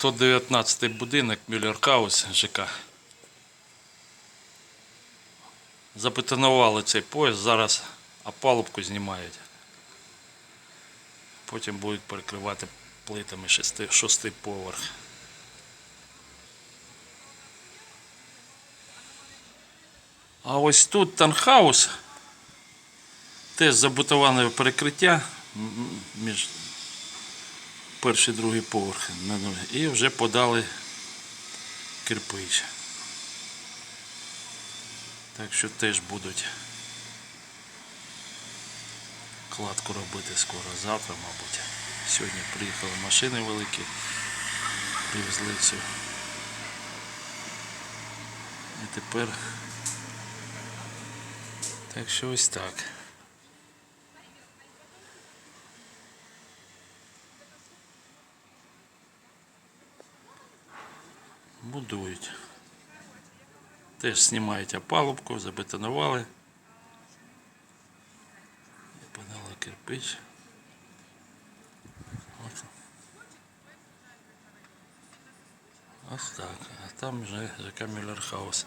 119 будинок Мюллерхаус ЖК. Забетонували цей пояс, зараз опалубку знімають. Потім будуть перекривати плитами шести, шостий поверх. А ось тут танхаус. Теж забутоване перекриття між перший другий поверх. на нуль. І вже подали кирпич. Так що теж будуть кладку робити скоро завтра, мабуть. Сьогодні приїхали машини великі, привезли цю. І тепер. Так що ось так. Будують. Теж знімають опалубку, забетонували. Подали кирпич. Ось так. А там вже ЖК Мюллерхаус.